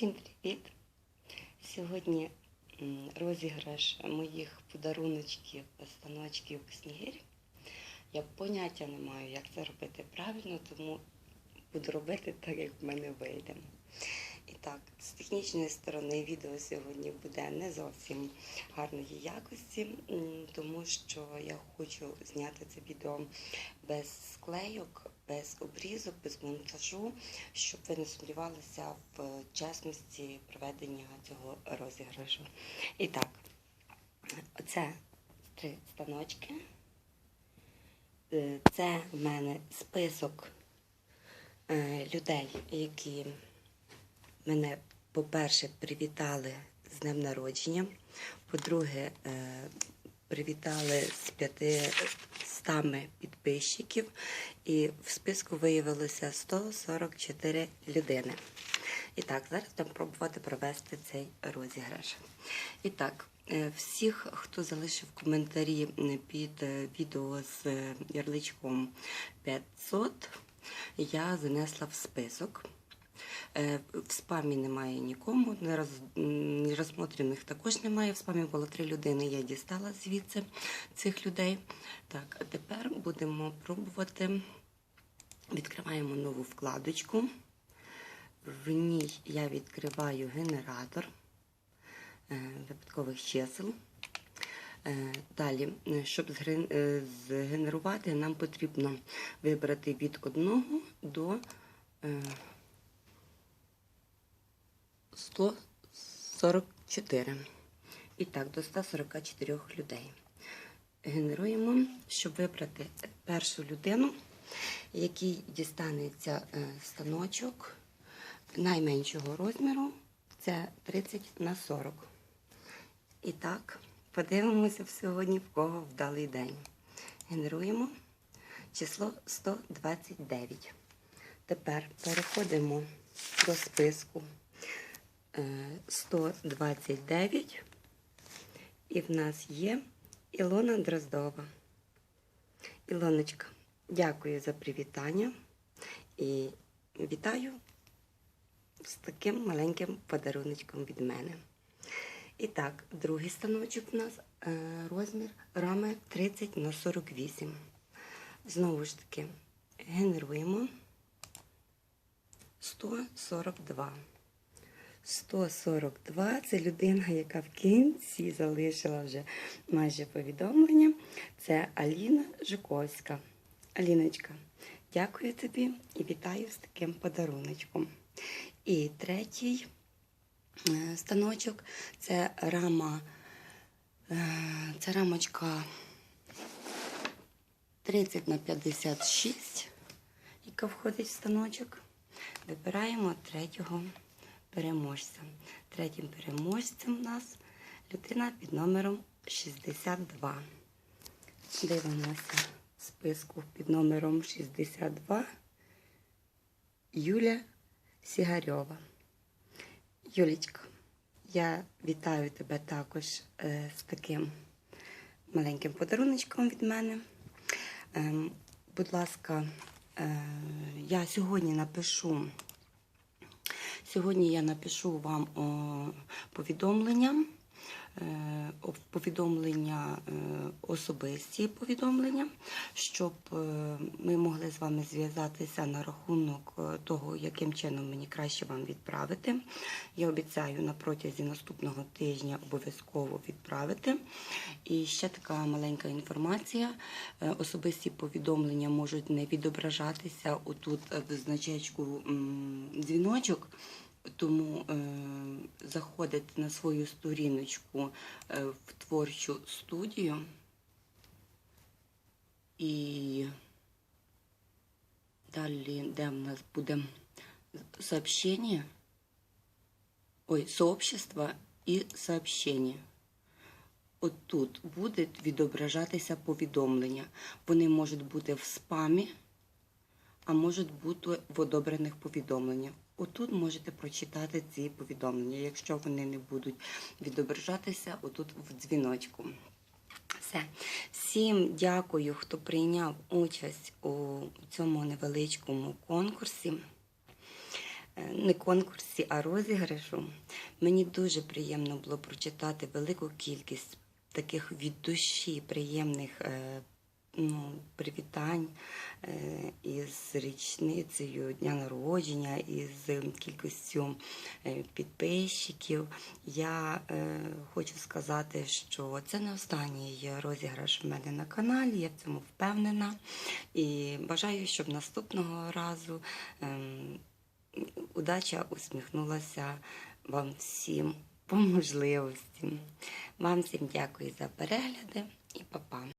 Всім привіт! Сьогодні розіграш моїх подаруночків, станочків снігирів. Я поняття не маю, як це робити правильно, тому буду робити так, як в мене вийде. І так, з технічної сторони відео сьогодні буде не зовсім гарної якості, тому що я хочу зняти це відео без склейок, без обрізок, без монтажу, щоб ви не сумнівалися в чесності проведення цього розіграшу. І так, оце три станочки. Е, Це в мене список е, людей, які мене, по-перше, привітали з днем народження. По-друге, е, привітали з 500 підписчиків. І в списку виявилося 144 людини. І так, зараз будемо пробувати провести цей розіграш. І так, е, всіх, хто залишив коментарі під е, відео з е, ярличком 500, я занесла в список. Е, В спамі немає нікому, розмотрених також немає. В спамі було три людини, я дістала звідси цих людей. Так, а тепер будемо пробувати. Відкриваємо нову вкладочку. В ній я відкриваю генератор е, випадкових чисел. Е, Далі, щоб згенерувати, нам потрібно вибрати від 1 до 144. І так, до 144 людей. Генеруємо, щоб вибрати першу людину, якій дістанеться е, станочок найменшого розміру. Це 30 на 40. І так, подивимося сьогодні, в кого вдалий день. Генеруємо число 129. Тепер переходимо до списку 129. І в нас є Ілона Дроздова. Ілоночка, дякую за привітання і вітаю з таким маленьким подаруночком від мене. І так, другий станочок у нас е, розмір рами 30 на 48. Знову ж таки, генеруємо 142. 142 це людина, яка в кінці залишила вже майже повідомлення. Це Аліна Жуковська. Аліночка, дякую тобі і вітаю з таким подаруночком. І третій е, станочок це рама, е, це рамочка 30 на 56, яка входить в станочок. Вибираємо третього переможця. Третім переможцем у нас людина під номером 62. Дивимося в списку під номером 62 Юля Сігарьова. Юлічка, я вітаю тебе також е, з таким маленьким подаруночком від мене. Ем, будь ласка, е, я сьогодні напишу. Сьогодні я напишу вам повідомлення, е, о- повідомлення, е, особисті повідомлення, щоб е, ми могли з вами зв'язатися на рахунок е, того, яким чином мені краще вам відправити. Я обіцяю на протязі наступного тижня обов'язково відправити. І ще така маленька інформація. Е, Особисті повідомлення можуть не відображатися отут е, в значечку дзвіночок. Тому е, заходите на свою сторіночку е, в творчу студію і далі, де в нас буде сообщення, ой, сообщество і сообщення. От тут буде відображатися повідомлення. Вони можуть бути в спамі, а можуть бути в одобрених повідомленнях. Отут можете прочитати ці повідомлення, якщо вони не будуть відображатися отут в дзвіночку. Все. Всім дякую, хто прийняв участь у цьому невеличкому конкурсі. е, не конкурсі, а розіграшу. Мені дуже приємно було прочитати велику кількість таких від душі приємних е, ну, привітань е, із річницею дня народження, із кількістю е, підписчиків. Я е, хочу сказати, що це не останній розіграш в мене на каналі, я в цьому впевнена. І бажаю, щоб наступного разу ем, удача усміхнулася вам всім по можливості. Вам всім дякую за перегляди і па-па.